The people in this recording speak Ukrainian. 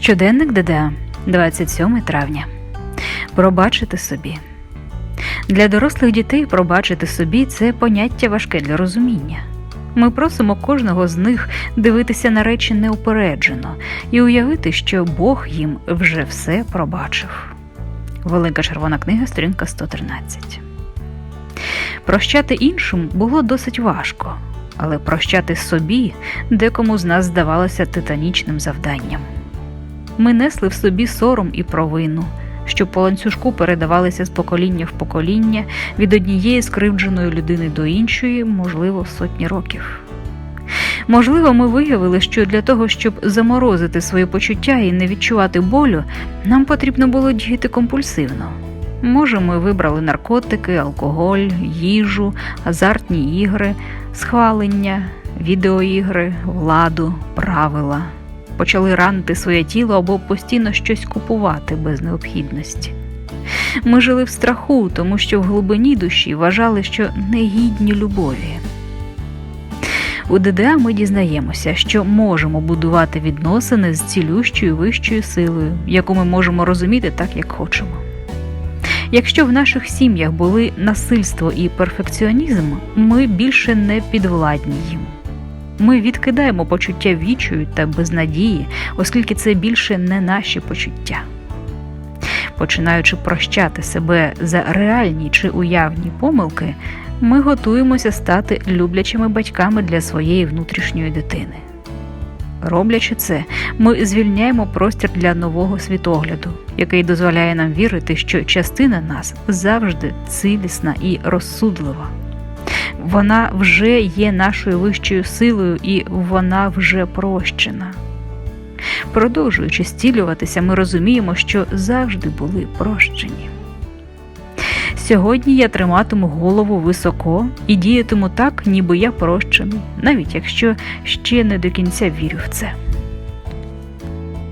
Щоденник ДДА, 27 травня. Пробачити собі. Для дорослих дітей пробачити собі це поняття важке для розуміння. Ми просимо кожного з них дивитися на речі неупереджено і уявити, що Бог їм вже все пробачив. Велика червона книга, сторінка 113. Прощати іншим було досить важко, але прощати собі декому з нас здавалося титанічним завданням. Ми несли в собі сором і провину, що по ланцюжку передавалися з покоління в покоління від однієї скривдженої людини до іншої, можливо, сотні років. Можливо, ми виявили, що для того, щоб заморозити свої почуття і не відчувати болю, нам потрібно було діяти компульсивно. Може, ми вибрали наркотики, алкоголь, їжу, азартні ігри, схвалення, відеоігри, владу, правила. Почали ранити своє тіло або постійно щось купувати без необхідності. Ми жили в страху, тому що в глибині душі вважали, що негідні любові. У ДДА ми дізнаємося, що можемо будувати відносини з цілющою вищою силою, яку ми можемо розуміти так, як хочемо. Якщо в наших сім'ях були насильство і перфекціонізм, ми більше не підвладні їм. Ми відкидаємо почуття вічою та безнадії, оскільки це більше не наші почуття. Починаючи прощати себе за реальні чи уявні помилки, ми готуємося стати люблячими батьками для своєї внутрішньої дитини. Роблячи це, ми звільняємо простір для нового світогляду, який дозволяє нам вірити, що частина нас завжди цілісна і розсудлива. Вона вже є нашою вищою силою і вона вже прощена. Продовжуючи стілюватися, ми розуміємо, що завжди були прощені. Сьогодні я триматиму голову високо і діятиму так, ніби я прощений, навіть якщо ще не до кінця вірю в це.